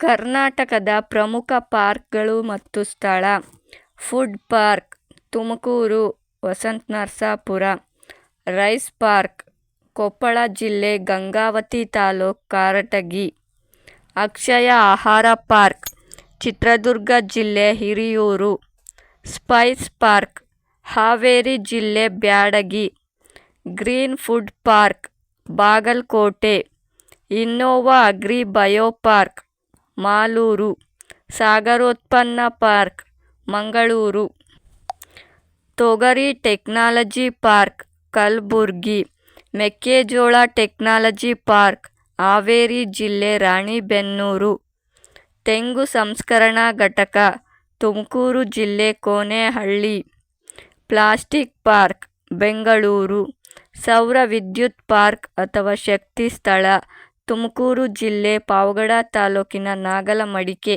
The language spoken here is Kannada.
ಕರ್ನಾಟಕದ ಪ್ರಮುಖ ಪಾರ್ಕ್ಗಳು ಮತ್ತು ಸ್ಥಳ. Food park, Tumakuru Vasantha Narasapura rice park, Koppala ಜಿಲ್ಲೆ ಗಂಗಾವತಿ ತಾಲೂಕು ಕಾರಟಗಿ. ಅಕ್ಷಯ ಆಹಾರ ಪಾರ್ಕ್, ಚಿತ್ರದುರ್ಗ ಜಿಲ್ಲೆ ಹಿರಿಯೂರು. ಸ್ಪೈಸ್ ಪಾರ್ಕ್, ಹಾವೇರಿ ಜಿಲ್ಲೆ Byadagi. Green food park, Bagalkot. Innova agri bio park Maluru, ಸಾಗರೋತ್ಪನ್ನ park, Mangaluru. ತೊಗರಿ ಟೆಕ್ನಾಲಜಿ ಪಾರ್ಕ್, ಕಲಬುರ್ಗಿ. ಮೆಕ್ಕೆಜೋಳ ಟೆಕ್ನಾಲಜಿ ಪಾರ್ಕ್, ಹಾವೇರಿ ಜಿಲ್ಲೆ, ರಾಣಿಬೆನ್ನೂರು. ತೆಂಗು ಸಂಸ್ಕರಣಾ ಘಟಕ, ತುಮಕೂರು ಜಿಲ್ಲೆ ಕೋನೇಹಳ್ಳಿ ಪ್ಲಾಸ್ಟಿಕ್ ಪಾರ್ಕ್, ಬೆಂಗಳೂರು. ಸೌರ ವಿದ್ಯುತ್ ಪಾರ್ಕ್ ಅಥವಾ ಶಕ್ತಿ ಸ್ಥಳ ತುಮಕೂರು ಜಿಲ್ಲೆ ಪಾವಗಡ ತಾಲೂಕಿನ ನಾಗಲಮಡಿಕೆ